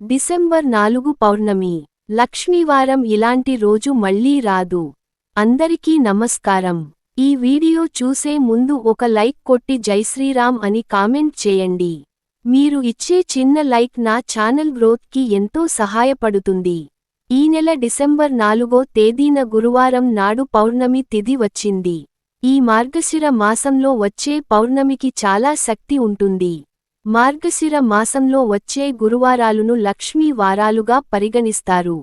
December నాలుగు పౌర్ణమి. లక్ష్మీవారం ఇలాంటి రోజు మళ్ళీ రాదు. అందరికీ నమస్కారం. ఈ వీడియో చూసే ముందు ఒక లైక్ కొట్టి జైశ్రీరామ్ అని కామెంట్ చేయండి. మీరు ఇచ్చే చిన్న లైక్ నా ఛానల్ గ్రోత్కి ఎంతో సహాయపడుతుంది. ఈ నెల డిసెంబర్ నాలుగో తేదీన గురువారం నాడు పౌర్ణమి తిథి వచ్చింది. ఈ మార్గశిర మాసంలో వచ్చే పౌర్ణమికి చాలా శక్తి ఉంటుంది. మార్గశిర మాసంలో వచ్చే గురువారాలును లక్ష్మీ వారాలుగా పరిగణిస్తారు.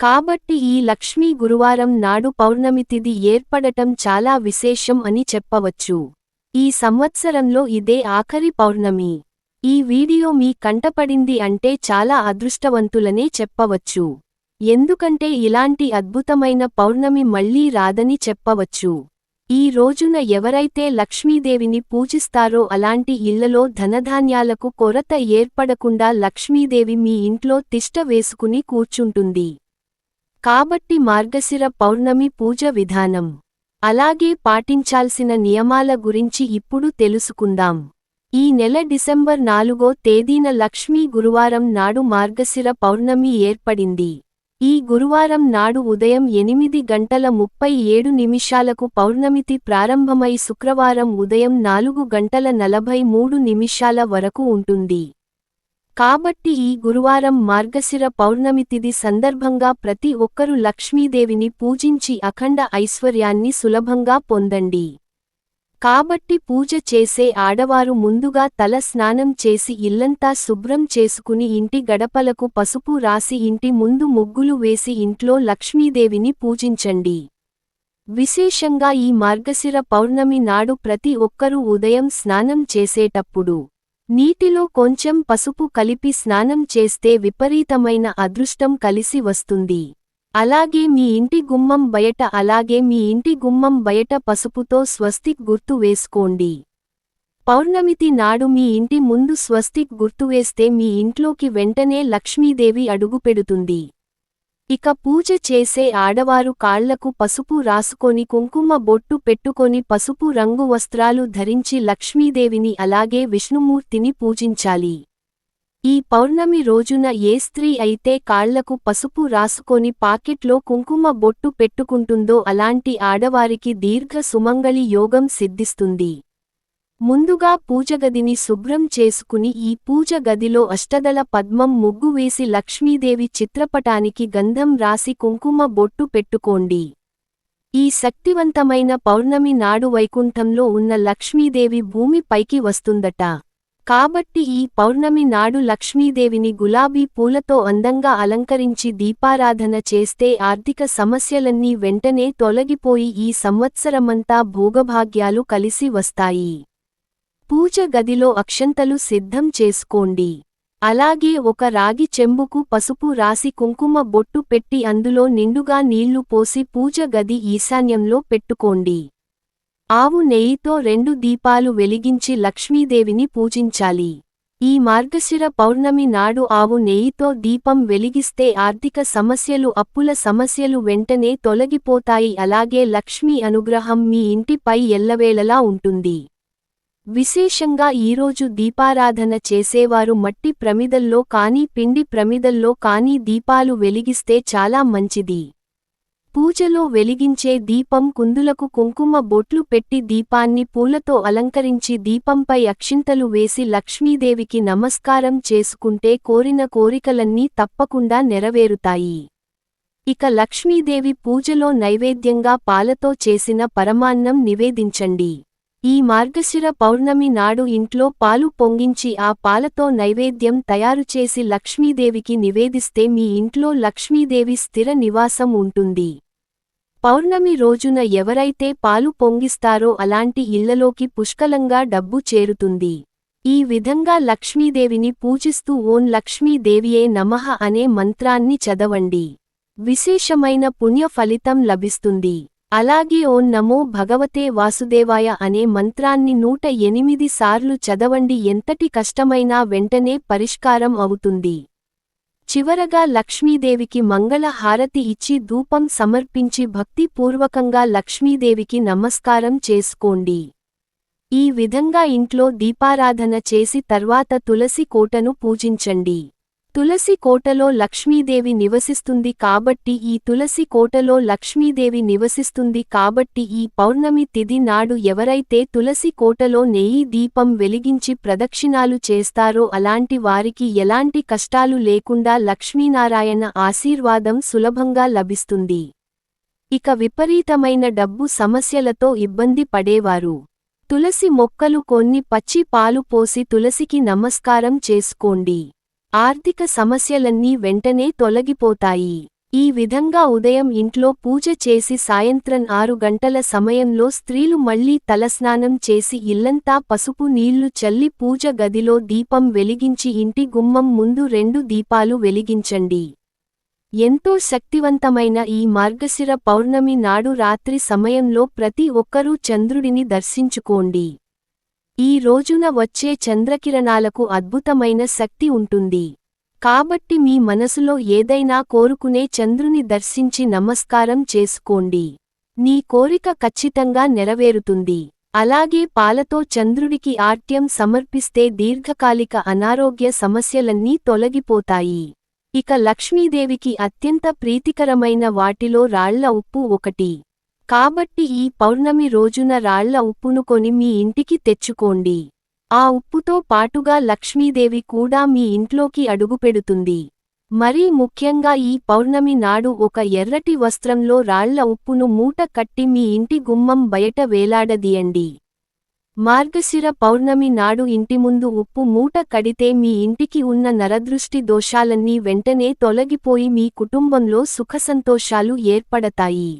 కాబట్టి ఈ లక్ష్మీ గురువారం నాడు పౌర్ణమి తిథి ఏర్పడటం చాలా విశేషం అని చెప్పవచ్చు. ఈ సంవత్సరంలో ఇదే ఆఖరి పౌర్ణమి. ఈ వీడియో మీ కంటపడింది అంటే చాలా అదృష్టవంతులనే చెప్పవచ్చు. ఎందుకంటే ఇలాంటి అద్భుతమైన పౌర్ణమి మళ్ళీ రాదని చెప్పవచ్చు. ఈ రోజున ఎవరైతే లక్ష్మీదేవిని పూజిస్తారో అలాంటి ఇళ్ళలో ధనధాన్యాలకు కొరత ఏర్పడకుండా లక్ష్మీదేవి మీ ఇంట్లో తిష్ట వేసుకుని కూర్చుంటుంది. కాబట్టి మార్గశిర పౌర్ణమి పూజ విధానం. అలాగే పాటించాల్సిన నియమాల గురించి ఇప్పుడు తెలుసుకుందాం. ఈ నెల డిసెంబర్ నాలుగో తేదీన లక్ష్మీ గురువారం నాడు మార్గశిర పౌర్ణమి ఏర్పడింది. ఈ గురువారం నాడు ఉదయం ఎనిమిది గంటల ముప్పై ఏడు నిమిషాలకు పౌర్ణమితి ప్రారంభమై శుక్రవారం ఉదయం నాలుగు గంటల నలభై మూడు నిమిషాల వరకు ఉంటుంది. కాబట్టి ఈ గురువారం మార్గశిర పౌర్ణమితిది సందర్భంగా ప్రతి ఒక్కరూ లక్ష్మీదేవిని పూజించి అఖండ ఐశ్వర్యాన్ని సులభంగా పొందండి. కాబట్టి పూజ చేసే ఆడవారు ముందుగా తల స్నానం చేసి ఇల్లంతా శుభ్రం చేసుకుని ఇంటి గడపలకు పసుపు రాసి ఇంటి ముందు ముగ్గులు వేసి ఇంట్లో లక్ష్మీదేవిని పూజించండి. విశేషంగా ఈ మార్గశిర పౌర్ణమి నాడు ప్రతి ఒక్కరూ ఉదయం స్నానం చేసేటప్పుడు నీటిలో కొంచెం పసుపు కలిపి స్నానం చేస్తే విపరీతమైన అదృష్టం కలిసి వస్తుంది. అలాగే మీ ఇంటి గుమ్మం బయట అలాగే మీ ఇంటి గుమ్మం బయట పసుపుతో స్వస్తిక్ గుర్తు వేసుకోండి. పౌర్ణమితి నాడు మీ ఇంటి ముందు స్వస్తిక్ గుర్తువేస్తే మీ ఇంట్లోకి వెంటనే లక్ష్మీదేవి అడుగుపెడుతుంది ఇక పూజ చేసే ఆడవారు కాళ్ళకు పసుపు రాసుకొని కుంకుమ బొట్టు పెట్టుకొని పసుపు రంగు వస్త్రాలు ధరించి లక్ష్మీదేవిని అలాగే విష్ణుమూర్తిని పూజించాలి. ఈ పౌర్ణమి రోజున ఏ స్త్రీ అయితే కాళ్ళకు పసుపు రాసుకొని పాకెట్లో కుంకుమ బొట్టు పెట్టుకుంటుందో అలాంటి ఆడవారికి దీర్ఘ సుమంగళి యోగం సిద్ధిస్తుంది. ముందుగా పూజగదిని శుభ్రం చేసుకుని ఈ పూజ గదిలో అష్టదళ పద్మం ముగ్గు వేసి లక్ష్మీదేవి చిత్రపటానికి గంధం రాసి కుంకుమ బొట్టు పెట్టుకోండి. ఈ శక్తివంతమైన పౌర్ణమి నాడు వైకుంఠంలో ఉన్న లక్ష్మీదేవి భూమి పైకి వస్తుందట. కాబట్టి ఈ పౌర్ణమి నాడు లక్ష్మీదేవిని గులాబీ పూలతో అందంగా అలంకరించి దీపారాధన చేస్తే ఆర్థిక సమస్యలన్నీ వెంటనే తొలగిపోయి ఈ సంవత్సరమంతా భోగభాగ్యాలు కలిసి వస్తాయి. పూజ గదిలో అక్షంతలు సిద్ధం చేసుకోండి. అలాగే ఒక రాగి చెంబుకు పసుపు రాసి కుంకుమ బొట్టు పెట్టి అందులో నిండుగా నీళ్ళు పోసి పూజ గది ఈశాన్యంలో పెట్టుకోండి. ఆవు నెయ్యితో రెండు దీపాలు వెలిగించి లక్ష్మీదేవిని పూజించాలి. ఈ మార్గశిర పౌర్ణమి నాడు ఆవు నెయ్యితో దీపం వెలిగిస్తే ఆర్థిక సమస్యలు అప్పుల సమస్యలు వెంటనే తొలగిపోతాయి. అలాగే లక్ష్మీ అనుగ్రహం మీ ఇంటిపై ఎల్లవేళలా ఉంటుంది. విశేషంగా ఈరోజు దీపారాధన చేసేవారు మట్టి ప్రమిదల్లో కానీ పిండి ప్రమిదల్లో కానీ దీపాలు వెలిగిస్తే చాలా మంచిది. పూజలో వెలిగించే దీపం కుందులకు కుంకుమ బొట్లు పెట్టి దీపాన్ని పూలతో అలంకరించి దీపంపై అక్షింతలు వేసి లక్ష్మీదేవికి నమస్కారం చేసుకుంటే కోరిన కోరికలన్నీ తప్పకుండా నెరవేరుతాయి. ఇక లక్ష్మీదేవి పూజలో నైవేద్యంగా పాలతో చేసిన పరమాన్నం నివేదించండి. ఈ మార్గశిర పౌర్ణమి నాడు ఇంట్లో పాలు పొంగించి ఆ పాలతో నైవేద్యం తయారుచేసి లక్ష్మీదేవికి నివేదిస్తే మీ ఇంట్లో లక్ష్మీదేవి స్థిర నివాసం ఉంటుంది. పౌర్ణమి రోజున ఎవరైతే పాలు పొంగిస్తారో అలాంటి ఇళ్ళలోకి పుష్కలంగా డబ్బు చేరుతుంది. ఈ విధంగా లక్ష్మీదేవిని పూజిస్తూ ఓం లక్ష్మీదేవియే నమః అనే మంత్రాన్ని చదవండి. విశేషమైన పుణ్య ఫలితం లభిస్తుంది. అలాగే ఓం నమో భగవతే వాసుదేవాయ అనే మంత్రాన్ని నూట ఎనిమిది సార్లు చదవండి. ఎంతటి కష్టమైనా వెంటనే పరిష్కారం అవుతుంది. చివరగా లక్ష్మీదేవికి మంగళ హారతి ఇచ్చి ధూపం సమర్పించి భక్తిపూర్వకంగా లక్ష్మీదేవికి నమస్కారం చేసుకోండి. ఈ విధంగా ఇంట్లో దీపారాధన చేసి తర్వాత తులసి కోటను పూజించండి. తులసి కోటలో లక్ష్మీదేవి నివసిస్తుంది కాబట్టి ఈ తులసి కోటలో లక్ష్మీదేవి నివసిస్తుంది కాబట్టి ఈ పౌర్ణమి తిది నాడు ఎవరైతే తులసి కోటలో నెయ్యి దీపం వెలిగించి ప్రదక్షిణాలు చేస్తారో అలాంటి వారికి ఎలాంటి కష్టాలు లేకుండా లక్ష్మీనారాయణ ఆశీర్వాదం సులభంగా లభిస్తుంది. ఇక విపరీతమైన డబ్బు సమస్యలతో ఇబ్బంది పడేవారు. తులసి మొక్కలు కొన్ని పచ్చి పాలు పోసి తులసికి నమస్కారం చేసుకోండి. ఆర్థిక సమస్యలన్నీ వెంటనే తొలగిపోతాయి. ఈ విధంగా ఉదయం ఇంట్లో పూజ చేసి సాయంత్రం ఆరు గంటల సమయంలో స్త్రీలు మళ్ళీ తలస్నానం చేసి ఇల్లంతా పసుపు నీళ్ళు చల్లి పూజ గదిలో దీపం వెలిగించి ఇంటి గుమ్మం ముందు రెండు దీపాలు వెలిగించండి. ఎంతో శక్తివంతమైన ఈ మార్గశిర పౌర్ణమి నాడు రాత్రి సమయంలో ప్రతి ఒక్కరూ చంద్రుడిని దర్శించుకోండి. ఈ రోజున వచ్చే చంద్రకిరణాలకు అద్భుతమైన శక్తి ఉంటుంది. కాబట్టి మీ మనసులో ఏదైనా కోరుకునే చంద్రుని దర్శించి నమస్కారం చేసుకోండి. నీ కోరిక ఖచ్చితంగా నెరవేరుతుంది. అలాగే పాలతో చంద్రుడికి ఆర్ట్యం సమర్పిస్తే దీర్ఘకాలిక అనారోగ్య సమస్యలన్నీ తొలగిపోతాయి. ఇక లక్ష్మీదేవికి అత్యంత ప్రీతికరమైన వాటిలో రాళ్ళ ఉప్పు ఒకటి. కాబట్టి ఈ పౌర్ణమి రోజున రాళ్ళ ఉప్పును కొని మీ ఇంటికి తెచ్చుకోండి. ఆ ఉప్పుతో పాటుగా లక్ష్మీదేవి కూడా మీ ఇంట్లోకి అడుగుపెడుతుంది. మరీ ముఖ్యంగా ఈ పౌర్ణమి నాడు ఒక ఎర్రటి వస్త్రంలో రాళ్ళ ఉప్పును మూట కట్టి మీ ఇంటి గుమ్మం బయట వేలాడదీయండి. మార్గశిర పౌర్ణమి నాడు ఇంటి ముందు ఉప్పు మూట కడితే మీ ఇంటికి ఉన్న నరదృష్టి దోషాలన్నీ వెంటనే తొలగిపోయి మీ కుటుంబంలో సుఖసంతోషాలు ఏర్పడతాయి.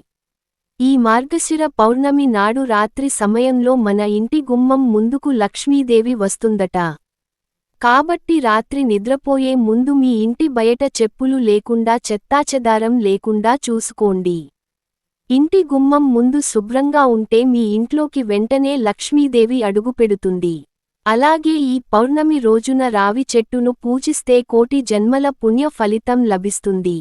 ఈ మార్గశిర పౌర్ణమి నాడు రాత్రి సమయంలో మన ఇంటి గుమ్మం ముందుకు లక్ష్మీదేవి వస్తుందట. కాబట్టి రాత్రి నిద్రపోయే ముందు మీ ఇంటి బయట చెప్పులు లేకుండా చెత్తాచెదారం లేకుండా చూసుకోండి. ఇంటి గుమ్మం ముందు శుభ్రంగా ఉంటే మీ ఇంట్లోకి వెంటనే లక్ష్మీదేవి అడుగుపెడుతుంది అలాగే ఈ పౌర్ణమి రోజున రావి చెట్టును పూజిస్తే కోటి జన్మల పుణ్య ఫలితం లభిస్తుంది.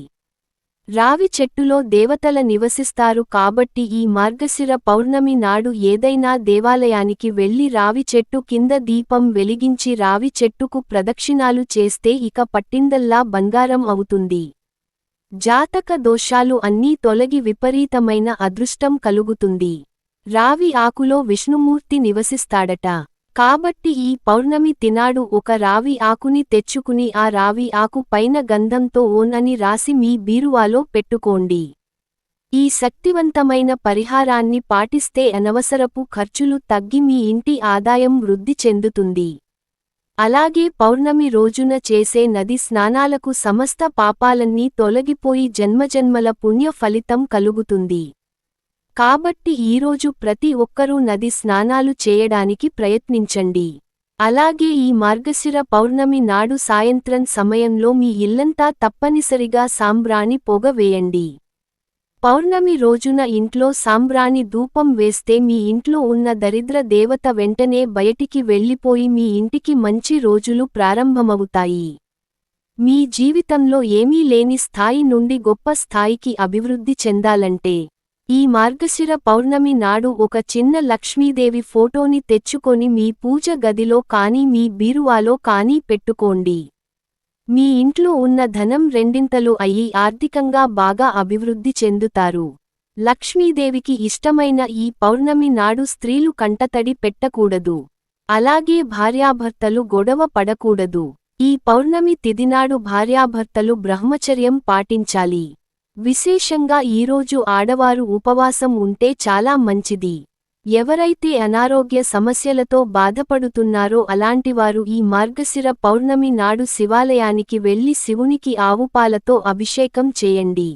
రావి చెట్టులో దేవతల నివసిస్తారు కాబట్టి ఈ మార్గశిర పౌర్ణమి నాడు ఏదైనా దేవాలయానికి వెళ్ళి రావి చెట్టు కింద దీపం వెలిగించి రావి చెట్టుకు ప్రదక్షిణాలు చేస్తే ఇక పట్టిందల్లా బంగారం అవుతుంది. జాతక దోషాలు అన్నీ తొలగి విపరీతమైన అదృష్టం కలుగుతుంది. రావి ఆకులో విష్ణుమూర్తి నివసిస్తాడట. కాబట్టి ఈ పౌర్ణమి తినాడు ఒక రావి ఆకుని తెచ్చుకుని ఆ రావి ఆకు పైన గంధంతో ఓనని రాసి మీ బీరువాలో పెట్టుకోండి. ఈ శక్తివంతమైన పరిహారాన్ని పాటిస్తే అనవసరపు ఖర్చులు తగ్గి మీ ఇంటి ఆదాయం వృద్ధి చెందుతుంది. అలాగే పౌర్ణమి రోజున చేసే నది స్నానాలకు సమస్త పాపాలన్నీ తొలగిపోయి జన్మజన్మల పుణ్య ఫలితం కలుగుతుంది. కాబట్టి ఈరోజు ప్రతి ఒక్కరూ నది స్నానాలు చేయడానికి ప్రయత్నించండి. అలాగే ఈ మార్గశిర పౌర్ణమి నాడు సాయంత్రం సమయంలో మీ ఇల్లంతా తప్పనిసరిగా సాంబ్రాణి పొగ వేయండి. పౌర్ణమి రోజున ఇంట్లో సాంబ్రాణి ధూపం వేస్తే మీ ఇంట్లో ఉన్న దరిద్ర దేవత వెంటనే బయటికి వెళ్ళిపోయి మీ ఇంటికి మంచి రోజులు ప్రారంభమవుతాయి. మీ జీవితంలో ఏమీ లేని స్థాయి నుండి గొప్ప స్థాయికి అభివృద్ధి చెందాలంటే ఈ మార్గశిర పౌర్ణమి నాడు ఒక చిన్న లక్ష్మీదేవి ఫోటోని తెచ్చుకొని మీ పూజ గదిలో కానీ మీ బీరువాలో కానీ పెట్టుకోండి. మీ ఇంట్లో ఉన్న ధనం రెండింతలు అయ్యి ఆర్థికంగా బాగా అభివృద్ధి చెందుతారు. లక్ష్మీదేవికి ఇష్టమైన ఈ పౌర్ణమి నాడు స్త్రీలు కంటతడి పెట్టకూడదు. అలాగే భార్యాభర్తలు గొడవ పడకూడదు. ఈ పౌర్ణమి తిదినాడు భార్యాభర్తలు బ్రహ్మచర్యం పాటించాలి. విశేషంగా ఈరోజు ఆడవారు ఉపవాసం ఉంటే చాలా మంచిది. ఎవరైతే అనారోగ్య సమస్యలతో బాధపడుతున్నారో అలాంటివారు ఈ మార్గశిర పౌర్ణమి నాడు శివాలయానికి వెళ్ళి శివునికి ఆవుపాలతో అభిషేకం చేయండి.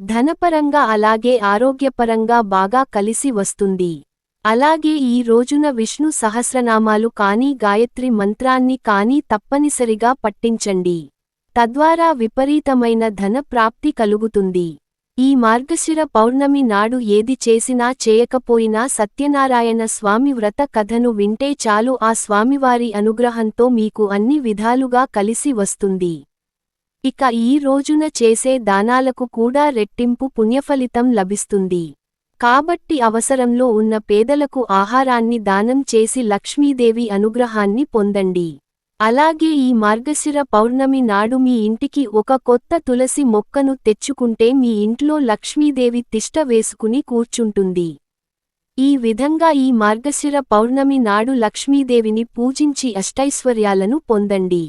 ధనపరంగా అలాగే ఆరోగ్యపరంగా బాగా కలిసి వస్తుంది. అలాగే ఈ రోజున విష్ణు సహస్రనామాలు కానీ గాయత్రి మంత్రాన్ని కానీ తప్పనిసరిగా పట్టించండి తద్వారా విపరీతమైన ధన ప్రాప్తి కలుగుతుంది. ఈ మార్గశిర పౌర్ణమి నాడు ఏది చేసినా చేయకపోయినా సత్యనారాయణ స్వామి వ్రత కథను వింటే చాలు ఆ స్వామివారి అనుగ్రహంతో మీకు అన్ని విధాలుగా కలిసి వస్తుంది. ఇక ఈ రోజున చేసే దానాలకు కూడా రెట్టింపు పుణ్యఫలితం లభిస్తుంది. కాబట్టి అవసరంలో ఉన్న పేదలకు ఆహారాన్ని దానం చేసి లక్ష్మీదేవి అనుగ్రహాన్ని పొందండి. అలాగే ఈ మార్గశిర పౌర్ణమి నాడు మీ ఇంటికి ఒక కొత్త తులసి మొక్కను తెచ్చుకుంటే మీ ఇంట్లో లక్ష్మీదేవి తిష్ట వేసుకుని కూర్చుంటుంది. ఈ విధంగా ఈ మార్గశిర పౌర్ణమి నాడు లక్ష్మీదేవిని పూజించి అష్టైశ్వర్యాలను పొందండి.